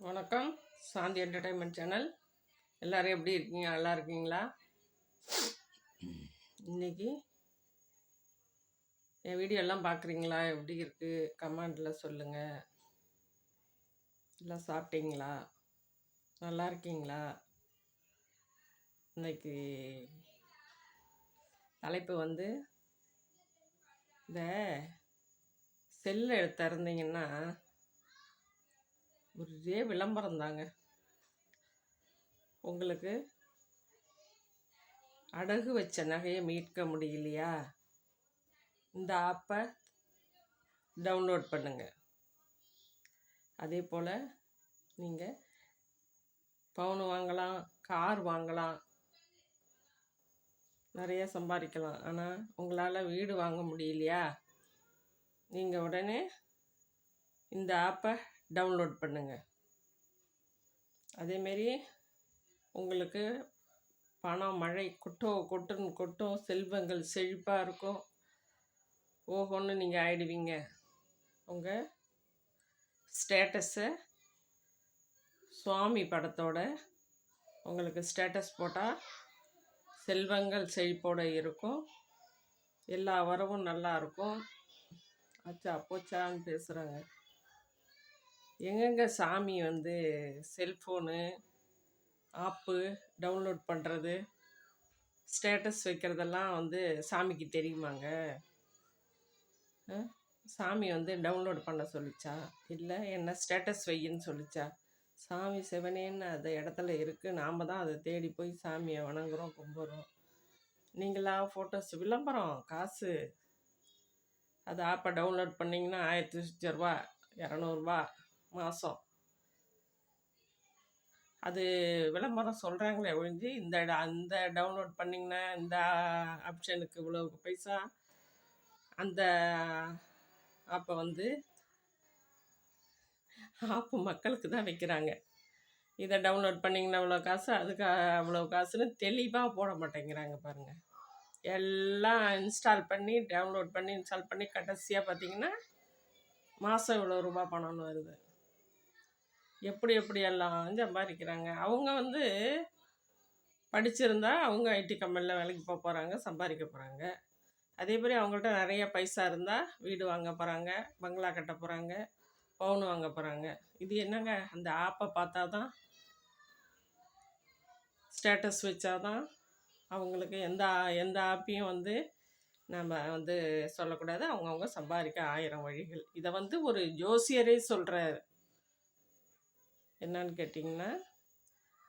வணக்கம். சாந்தி entertainment channel எல்லோரும் எப்படி இருக்கீங்க? நல்லா இருக்கீங்களா? இன்னைக்கு என் வீடியோ எல்லாம் பார்க்குறீங்களா? எப்படி இருக்குது கமெண்டில் சொல்லுங்கள் எல்லாம் சாப்பிட்டீங்களா? நல்லா இருக்கீங்களா? இன்னைக்கு தலைப்பு வந்து இந்த செல்லை திறந்தீங்கன்னா ஒரே விளம்பரம் தாங்க உங்களுக்கு அடகு வச்ச நகையை மீட்க முடியலையா? இந்த ஆப்பை டவுன்லோட் பண்ணுங்க. அதே போல் நீங்கள் பவுன் வாங்கலாம் கார் வாங்கலாம் நிறைய சம்பாதிக்கலாம். ஆனால் உங்களால் வீடு வாங்க முடியலையா? நீங்கள் உடனே இந்த ஆப்பை டவுன்லோட் பண்ணுங்கள் அதேமாரி உங்களுக்கு பணம் மழை கொட்டோ கொட்டுன்னு கொட்டும் செல்வங்கள் செழிப்பாக இருக்கும். ஓஹோன்னு நீங்கள் ஆயிடுவீங்க. உங்கள் ஸ்டேட்டஸை சுவாமி படத்தோட உங்களுக்கு ஸ்டேட்டஸ் போட்டால் செல்வங்கள் செழிப்போடு இருக்கும். எல்லா வரவும் நல்லா இருக்கும். அச்சா போச்சான்னு பேசுகிறாங்க எங்கெங்க சாமி வந்து செல்ஃபோனு ஆப்பு டவுன்லோட் பண்ணுறது ஸ்டேட்டஸ் வைக்கிறதெல்லாம் வந்து சாமிக்கு தெரியுமாங்க? சாமி வந்து டவுன்லோட் பண்ண சொல்லிச்சா? இல்லை என்ன ஸ்டேட்டஸ் வையின்னு சொல்லிச்சா? சாமி சிவனேன்னு அந்த இடத்துல இருக்குது நாம் தான் அதை தேடி போய் சாமியை வணங்குறோம் கும்பிட்றோம் நீங்களா? ஃபோட்டோஸ் விளம்பரம் காசு. அது ஆப்பை டவுன்லோட் பண்ணிங்கன்னா ஆயிரத்தி சுற்றி ரூபா இரநூறுபா மாதம் அது விளம்பரம் சொல்கிறாங்களே ஒழிஞ்சு இந்த ட- அந்த டவுன்லோட் பண்ணிங்கன்னா இந்த ஆப்ஷனுக்கு இவ்வளோ பைசா. அந்த ஆப்பை வந்து ஆப்பு மக்களுக்கு தான் வைக்கிறாங்க. இதை டவுன்லோட் பண்ணிங்கன்னா இவ்வளோ காசு அதுக்கு அவ்வளோ காசுன்னு தெளிவாக போட மாட்டேங்கிறாங்க பாருங்கள் எல்லாம் இன்ஸ்டால் பண்ணி டவுன்லோட் பண்ணி இன்ஸ்டால் பண்ணி கடைசியாக பார்த்தீங்கன்னா மாதம் இவ்வளோ ரூபா பணம்னு வருது. எப்படி எப்படி எல்லாம் சம்பாதிக்கிறாங்க. அவங்க வந்து படிச்சிருந்தா அவங்க ஐடி கம்பெனியில் வேலைக்கு போக போகிறாங்க சம்பாதிக்க போகிறாங்க அதே மாதிரி அவங்கள்ட்ட நிறைய பைசா இருந்தால் வீடு வாங்க போகிறாங்க பங்களா கட்ட போகிறாங்க பவுன் வாங்க போகிறாங்க இது என்னங்க? அந்த ஆப்பை பார்த்தா தான் ஸ்டேட்டஸ் வச்சாதான் அவங்களுக்கு எந்த எந்த ஆப்பையும் வந்து நம்ம வந்து சொல்லக்கூடாது. அவங்கவுங்க சம்பாதிக்க ஆயிரம் வழிகள். இதை வந்து ஒரு ஜோசியரே சொல்கிறாரு என்னன்னு கேட்டிங்கன்னா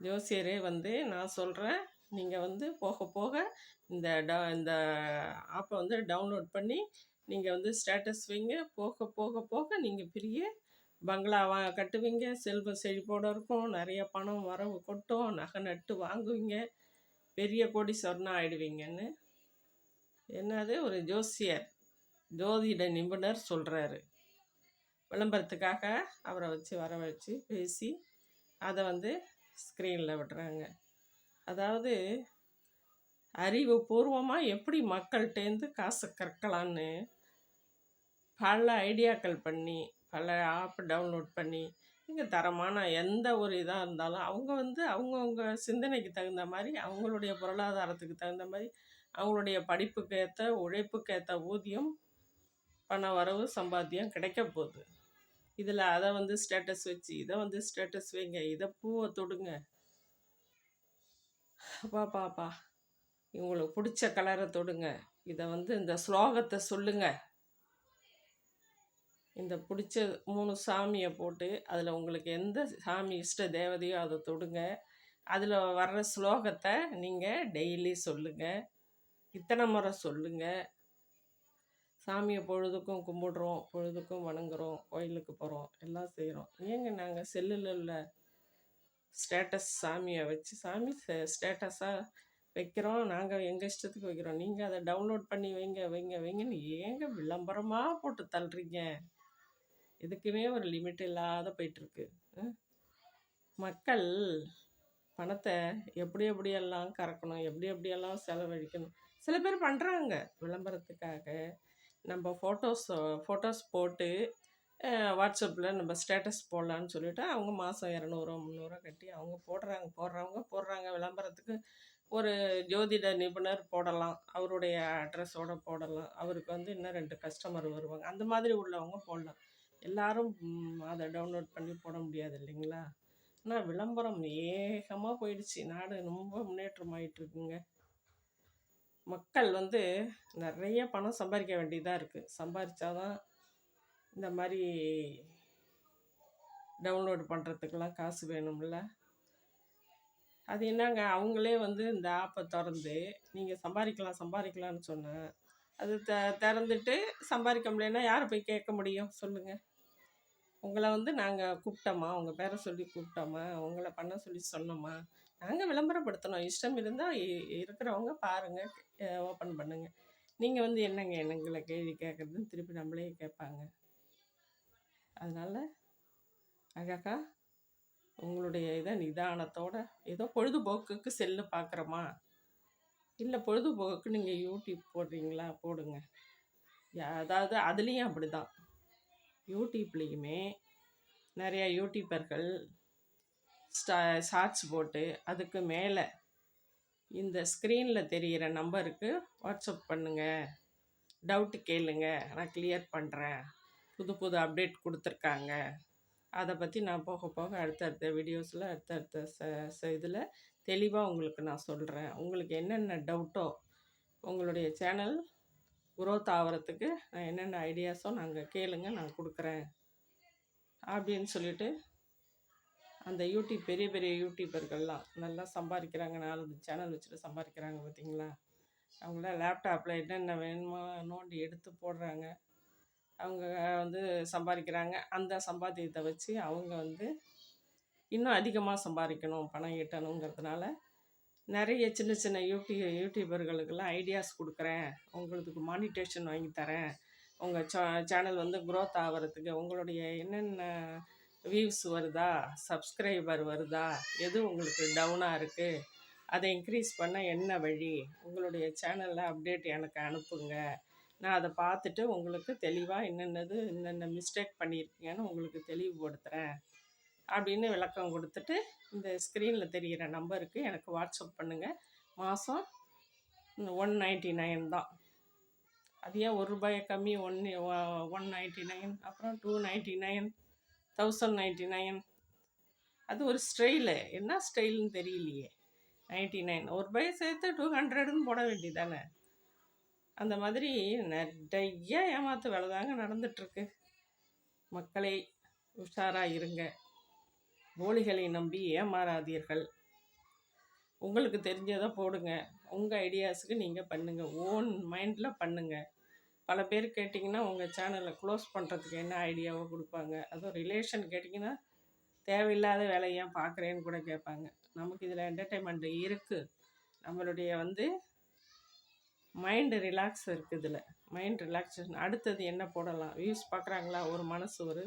ஜோசியரே வந்து நான் சொல்கிறேன் நீங்கள் வந்து போக போக இந்த ட இந்த ஆப்பை வந்து டவுன்லோட் பண்ணி நீங்கள் வந்து ஸ்டேட்டஸ் வைங்க. போக போக போக நீங்கள் பெரிய பங்களா வா கட்டுவீங்க. செல்வ செழிப்போடு இருக்கும். நிறைய பணம் வரவு கொட்டும் நகை நட்டு வாங்குவீங்க. பெரிய கோடீஸ்வரனா ஆயிடுவீங்கன்னு. என்னது? ஒரு ஜோசியர் ஜோதிட நிபுணர் சொல்கிறாரு விளம்பரத்துக்காக அவரை வச்சு வர வச்சு பேசி அதை வந்து ஸ்க்ரீனில் விடுறாங்க. அதாவது அறிவு பூர்வமாக எப்படி மக்கள்கிட்டேருந்து காசு கற்கலான்னு பல ஐடியாக்கள் பண்ணி பல ஆப் டவுன்லோட் பண்ணி இங்கே தரமான எந்த ஒரு இதாக இருந்தாலும் அவங்க வந்து அவங்கவுங்க சிந்தனைக்கு தகுந்த மாதிரி அவங்களுடைய பொருளாதாரத்துக்கு தகுந்த மாதிரி அவங்களுடைய படிப்புக்கு ஏற்ற உழைப்புக்கு ஏற்ற ஊதியம் பண வரவு சம்பாத்தியம் கிடைக்க போகுது. இதில் அதை வந்து ஸ்டேட்டஸ் வச்சு இதை வந்து ஸ்டேட்டஸ் வைங்க இதை பூவை தொடுங்க. அப்பா பாப்பா இவங்களுக்கு பிடிச்ச கலரை தொடுங்க. இதை வந்து இந்த ஸ்லோகத்தை சொல்லுங்க. இந்த பிடிச்ச மூணு சாமியை போட்டு அதில் உங்களுக்கு எந்த சாமி இஷ்ட தேவதையோ அதை தொடுங்க. அதில் வர்ற ஸ்லோகத்தை நீங்கள் டெய்லி சொல்லுங்கள் இத்தனை முறை சொல்லுங்கள் சாமியை பொழுதுக்கும் கும்பிடுறோம் பொழுதுக்கும் வணங்குறோம் கோயிலுக்கு போகிறோம் எல்லாம் செய்கிறோம் ஏங்க நாங்கள் செல்லில் உள்ள ஸ்டேட்டஸ் சாமியை வச்சு சாமி ஸ்டேட்டஸாக வைக்கிறோம் நாங்கள் எங்கள் இஷ்டத்துக்கு வைக்கிறோம். நீங்கள் அதை டவுன்லோட் பண்ணி வைங்க வைங்க வைங்கன்னு ஏங்க விளம்பரமாக போட்டு தள்ளுறீங்க? இதுக்குமே ஒரு லிமிட் இல்லாத போயிட்டுருக்கு. மக்கள் பணத்தை எப்படி எப்படியெல்லாம் கறக்கணும் எப்படி எப்படியெல்லாம் செலவழிக்கணும் சில பேர் பண்ணுறாங்க விளம்பரத்துக்காக. நம்ம ஃபோட்டோஸ் ஃபோட்டோஸ் போட்டு வாட்ஸ்அப்பில் நம்ம ஸ்டேட்டஸ் போடலான்னு சொல்லிவிட்டு அவங்க மாதம் இரநூறுவா முந்நூறுவா கட்டி அவங்க போடுறாங்க போடுறவங்க போடுறாங்க. விளம்பரத்துக்கு ஒரு ஜோதிட நிபுணர் போடலாம். அவருடைய அட்ரஸோட போடலாம். அவருக்கு வந்து இன்னும் ரெண்டு கஸ்டமர் வருவாங்க. அந்த மாதிரி உள்ளவங்க போடலாம். எல்லாரும் அதை டவுன்லோட் பண்ணி போட முடியாது இல்லைங்களா? ஆனால் விளம்பரம் ஏகமாக போயிடுச்சு. நாடு ரொம்ப முன்னேற்றம் ஆகிட்டுருக்குங்க மக்கள் வந்து நிறைய பணம் சம்பாதிக்க வேண்டியதாக இருக்குது சம்பாதிச்சாதான் இந்த மாதிரி டவுன்லோடு பண்ணுறதுக்கெல்லாம் காசு வேணும்ல. அது என்னங்க அவங்களே வந்து இந்த ஆப்பை திறந்து நீங்கள் சம்பாதிக்கலாம் சம்பாதிக்கலாம்னு சொன்னேன் அது த திறந்துட்டு சம்பாதிக்க முடியலன்னா யாரை போய் கேட்க முடியும்? சொல்லுங்கள் உங்களை வந்து நாங்கள் கூப்பிட்டோமா? உங்கள் பேரை சொல்லி கூப்பிட்டோமா? உங்களை பண்ண சொல்லி சொன்னோமா? நாங்கள் விளம்பரப்படுத்தணும். இஷ்டம் இருந்தால் இருக்கிறவங்க பாருங்கள் ஓப்பன் பண்ணுங்கள் நீங்கள் வந்து என்னங்க எங்களை கேள்வி கேட்குறதுன்னு திருப்பி நம்மளே கேட்பாங்க. அதனால் அழகா உங்களுடைய இதை நிதானத்தோட ஏதோ பொழுதுபோக்குக்கு செல்லு பார்க்குறோமா இல்லை பொழுதுபோக்குக்கு நீங்கள் யூடியூப் போடுறீங்களா? போடுங்க. அதாவது அதுலேயும் அப்படி தான் யூடியூப்லேயுமே நிறையா யூடியூபர்கள் ஸ்டா ஷார்ட்ஸ் போட்டு அதுக்கு மேலே இந்த ஸ்க்ரீனில் தெரிகிற நம்பருக்கு வாட்ஸ்அப் பண்ணுங்கள் டவுட்டு கேளுங்க. நான் கிளியர் பண்ணுறேன் புது புது அப்டேட் கொடுத்துருக்காங்க. அதை பற்றி நான் போக போக அடுத்தடுத்த வீடியோஸில் அடுத்தடுத்த ச ச இதில் தெளிவாக உங்களுக்கு நான் சொல்கிறேன் உங்களுக்கு என்னென்ன டவுட்டோ உங்களுடைய சேனல் குரோத் ஆகிறதுக்கு நான் என்னென்ன ஐடியாஸோ நாங்கள் கேளுங்க நான் கொடுக்குறேன். அப்படின்னு சொல்லிவிட்டு அந்த யூடியூப் பெரிய பெரிய யூடியூபர்கள்லாம் நல்லா சம்பாதிக்கிறாங்க. நாலஞ்சு சேனல் வச்சுட்டு சம்பாதிக்கிறாங்க பார்த்தீங்களா? அவங்களாம் லேப்டாப்பில் என்னென்ன வேணுமோ நோண்டி எடுத்து போடுறாங்க. அவங்க வந்து சம்பாதிக்கிறாங்க. அந்த சம்பாத்தியத்தை வச்சு அவங்க வந்து இன்னும் அதிகமாக சம்பாதிக்கணும் பணம் ஈட்டணுங்கிறதுனால நிறைய சின்ன சின்ன யூடியூ யூடியூபர்களுக்கெல்லாம் ஐடியாஸ் கொடுக்குறேன். உங்களுக்கு மானிட்டேஷன் வாங்கி தரேன். உங்கள் சே சேனல் வந்து க்ரோத் ஆகிறதுக்கு உங்களுடைய என்னென்ன வியூஸ் வருதா? சப்ஸ்கிரைபர் வருதா? எது உங்களுக்கு டவுனாக இருக்குது அதை இன்க்ரீஸ் பண்ண என்ன வழி? உங்களுடைய சேனலில் அப்டேட் எனக்கு அனுப்புங்க. நான் அதை பார்த்துட்டு உங்களுக்கு தெளிவாக என்னென்னது என்னென்ன மிஸ்டேக் பண்ணியிருக்கீங்கன்னு உங்களுக்கு தெளிவுபடுத்துகிறேன் அப்படின்னு விளக்கம் கொடுத்துட்டு இந்த ஸ்க்ரீனில் தெரிகிற நம்பருக்கு எனக்கு வாட்ஸ்அப் பண்ணுங்கள் மாதம் ஒன் நைன்ட்டி நைன் தான். அது ஏன் ஒரு ரூபாயை கம்மி ஒன் ஒன் நைன்ட்டி நைன் அப்புறம் two ninety nine thousand ninety nine அது ஒரு ஸ்டைலு என்ன ஸ்டைல்னு தெரியலையே. நைன்ட்டி நைன் ஒரு பை சேர்த்து டூ ஹண்ட்ரடுன்னு போட வேண்டியதானே அந்த மாதிரி நிறைய ஏமாத்து வேலை தாங்க நடந்துட்டுருக்கு. மக்களை உஷாராக இருங்க. போலிகளை நம்பி ஏமாறாதீர்கள். உங்களுக்கு தெரிஞ்சதை போடுங்க. உங்கள் ஐடியாஸுக்கு நீங்கள் பண்ணுங்கள் ஓன் மைண்டில் பண்ணுங்கள் பல பேர் கேட்டிங்கன்னா உங்கள் சேனலை க்ளோஸ் பண்ணுறதுக்கு என்ன ஐடியாவோ கொடுப்பாங்க? அதுவும் ரிலேஷன் கேட்டிங்கன்னா தேவையில்லாத வேலையை ஏன் பார்க்குறேன்னு கூட கேட்பாங்க. நமக்கு இதில் என்டர்டைன்மெண்ட் இருக்குது நம்மளுடைய வந்து மைண்டு ரிலாக்ஸ் இருக்குது இதில். மைண்ட் ரிலாக்ஸேஷன் அடுத்தது என்ன போடலாம்? வியூஸ் பார்க்குறாங்களா ஒரு மனசு ஒரு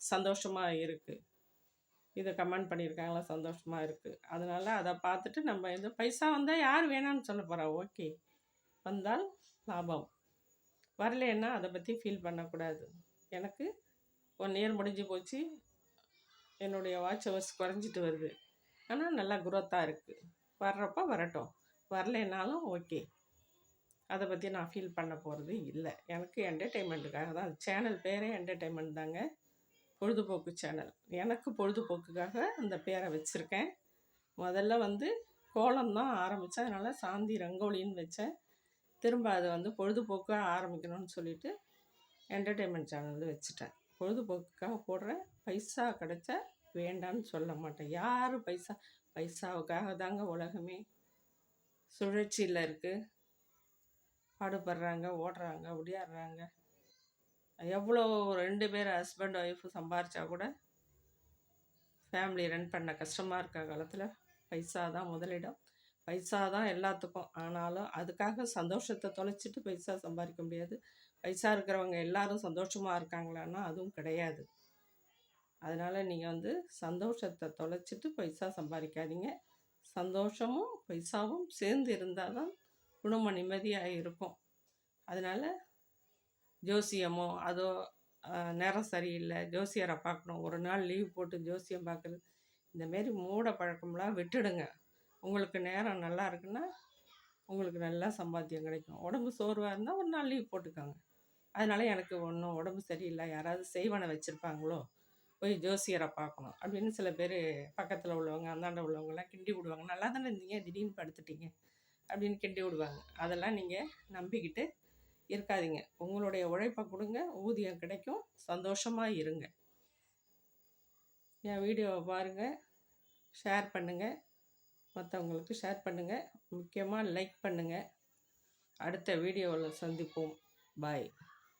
சந்தோஷமாக இருக்குது இதை கமெண்ட் பண்ணியிருக்காங்களா? சந்தோஷமாக இருக்குது அதனால் அதை பார்த்துட்டு நம்ம இந்த பைசா வந்தால் யார் வேணாம்னு சொல்ல போகிறா ஓகே வந்தால் லாபம். வரலன்னா அதை பற்றி ஃபீல் பண்ணக்கூடாது. எனக்கு ஒன் இயர் முடிஞ்சு போச்சு. என்னுடைய வாட்ச் ஹவர்ஸ் குறைஞ்சிட்டு வருது. ஆனால் நல்லா குரோத்தாக இருக்குது வர்றப்போ வரட்டும். வரலைன்னாலும் ஓகே அதை பற்றி நான் ஃபீல் பண்ண போகிறது இல்லை. எனக்கு என்டர்டெயின்மெண்ட்டுக்காக தான். சேனல் பேரே என்டர்டெயின்மெண்ட் தாங்க. பொழுதுபோக்கு சேனல் எனக்கு பொழுதுபோக்குக்காக அந்த பேரை வச்சுருக்கேன். முதல்ல வந்து கோலம் தான் ஆரம்பித்தேன் அதனால் சாந்தி ரங்கோலின்னு வச்சேன். திரும்ப அதை வந்து பொழுதுபோக்காக ஆரம்பிக்கணும்னு சொல்லிட்டு என்டர்டெயின்மெண்ட் சேனல் வந்து வச்சுட்டேன். பொழுதுபோக்குக்காக போடுறேன் பைசா கிடச்சா வேண்டான்னு சொல்ல மாட்டேன். யார் பைசா? பைசாவுக்காக தாங்க உலகமே. சுழற்சியில் இருக்குது பாடுபடுறாங்க ஓடுறாங்க ஒடியாடுறாங்க. எவ்வளோ ரெண்டு பேர் ஹஸ்பண்ட் ஒய்ஃபு சம்பாரித்தா கூட ஃபேமிலி ரன் பண்ண கஷ்டமாக இருக்க காலத்தில் பைசா தான் முதலிடம். பைசா தான் எல்லாத்துக்கும். ஆனாலும் அதுக்காக சந்தோஷத்தை தொலைச்சிட்டு பைசா சம்பாதிக்க முடியாது. பைசா இருக்கிறவங்க எல்லாரும் சந்தோஷமாக இருக்காங்களான்னா அதுவும் கிடையாது. அதனால் நீங்கள் வந்து சந்தோஷத்தை தொலைச்சிட்டு பைசா சம்பாதிக்காதீங்க. சந்தோஷமும் பைசாவும் சேர்ந்து இருந்தால் தான் குடும்பம் நிம்மதியாக இருக்கும். அதனால் ஜோசியமோ அதோ நேரம் சரியில்லை ஜோசியரை பார்க்கணும். ஒரு நாள் லீவ் போட்டு ஜோசியம் பார்க்குறது, இந்த மாரி மூட பழக்கம்லாம் விட்டுடுங்க. உங்களுக்கு நேரம் நல்லா இருக்குன்னா, உங்களுக்கு நல்லா சம்பாத்தியம் கிடைக்கும். உடம்பு சோர்வாக இருந்தால் ஒரு நாள் லீவ் போட்டுக்கோங்க. அதனால் எனக்கு ஒன்றும் உடம்பு சரியில்லை யாராவது செய்வனை வச்சுருப்பாங்களோ போய் ஜோசியரை பார்க்கணும். அப்படின்னு சில பேர் பக்கத்தில் உள்ளவங்க, அந்தாண்ட உள்ளவங்கலாம் கிண்டி விடுவாங்க. நல்லா தானே இருந்தீங்க, திடீர்னு படுத்துட்டீங்க. அப்படின்னு கிண்டி விடுவாங்க. அதெல்லாம் நீங்கள் நம்பிக்கிட்டு இருக்காதீங்க. உங்களுடைய உழைப்ப கொடுங்க ஊதியம் கிடைக்கும். சந்தோஷமாக இருங்க. என் வீடியோவை பாருங்கள் ஷேர் பண்ணுங்கள் மற்றவங்களுக்கு ஷேர் பண்ணுங்கள் முக்கியமாக லைக் பண்ணுங்கள் அடுத்த வீடியோவில் சந்திப்போம். பாய்.